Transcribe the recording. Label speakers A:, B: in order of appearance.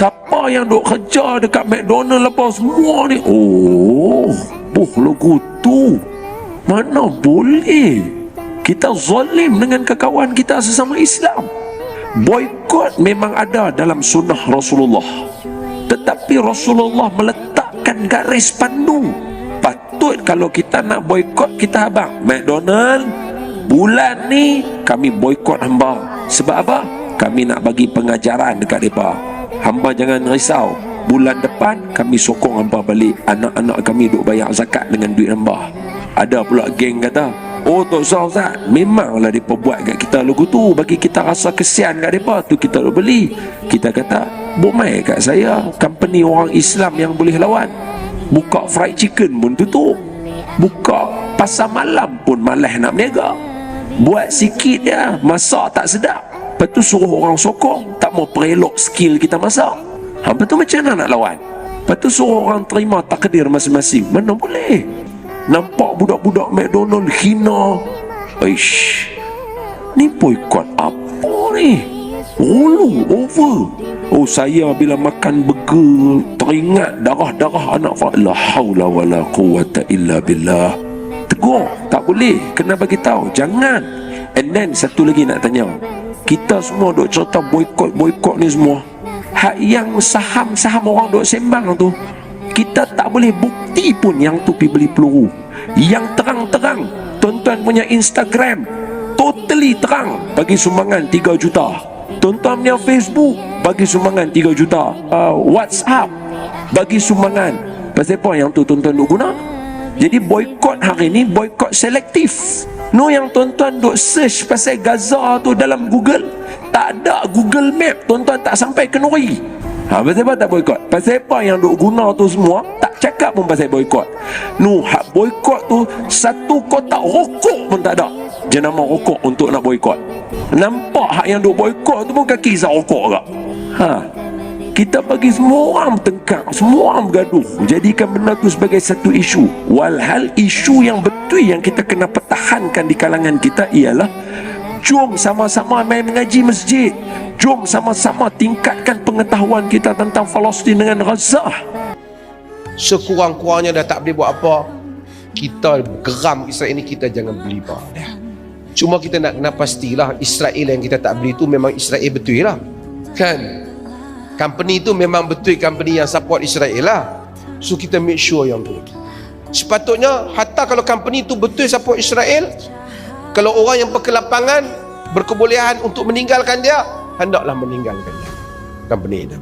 A: Siapa yang duk kerja dekat McDonald apa semua ni? Oh, buh lagu tu. Mana boleh? Kita zalim dengan kekawan kita sesama Islam. Boykot memang ada dalam sunnah Rasulullah. Tetapi Rasulullah meletakkan garis pandu. Patut kalau kita nak boykot kita abang McDonald bulan ni kami boykot hamba. Sebab apa? Kami nak bagi pengajaran dekat mereka. Hamba jangan risau. Bulan depan kami sokong hamba balik. Anak-anak kami duk bayar zakat dengan duit hamba. Ada pula geng kata, Oh tak usah Ustaz Memanglah mereka buat kat kita lagu tu Bagi kita rasa kesian kat mereka Tu kita nak beli Kita kata Buk mai kat saya Company orang Islam yang boleh lawan Buka fried chicken pun tutup Buka pasar malam pun malas nak berniaga Buat sikit ya Masak tak sedap Lepas tu suruh orang sokong. Tak mau perelok skill kita masak. Ha, Lepas tu macam mana nak lawan? Lepas tu suruh orang terima takdir masing-masing. Mana boleh? Nampak budak-budak McDonald hina. Aish Ni boykot apa ni? Ulu over. Oh saya bila makan burger Teringat darah-darah anak La hawla wa la quwata illa billah. Tegur. Tak boleh. Kena bagi tahu. Jangan. And then satu lagi nak tanya Kita semua duk cerita boykot-boykot ni semua. Hak yang saham-saham orang duk sembang tu kita tak boleh bukti pun yang tu pergi beli peluru. Yang terang-terang tuan-tuan punya Instagram totally terang bagi sumbangan 3 juta. Tuan-tuan punya Facebook bagi sumbangan 3 juta. Uh, WhatsApp bagi sumbangan. Pasal apa yang tu tuan-tuan duk guna jadi boykot hari ni boykot selektif no yang tuan-tuan duk search pasal Gaza tu dalam Google tak ada Google Map tuan-tuan tak sampai ke Nuri Ha, pasal apa tak boykot? Pasal apa yang duk guna tu semua tak cakap pun pasal boykot. Nu, hak boykot tu satu kotak rokok pun tak ada. Jenama rokok untuk nak boykot. Nampak hak yang duk boykot tu pun kaki isap rokok agak. Ha. Kita bagi semua orang bertengkar, semua orang bergaduh. Jadikan benda tu sebagai satu isu. Walhal isu yang betul yang kita kena pertahankan di kalangan kita ialah Jom sama-sama main mengaji masjid. Jom sama-sama tingkatkan pengetahuan kita tentang Palestin dengan Gaza.
B: Sekurang-kurangnya dah tak boleh buat apa kita geram Israel ini kita jangan beli apa cuma kita nak kena pastilah Israel yang kita tak beli tu memang Israel betul lah. Kan company tu memang betul company yang support Israel lah. So kita make sure yang tu. Sepatutnya hatta kalau company tu betul support Israel kalau orang yang berkelapangan berkebolehan untuk meninggalkan dia hendaklah meninggalkan dia company itu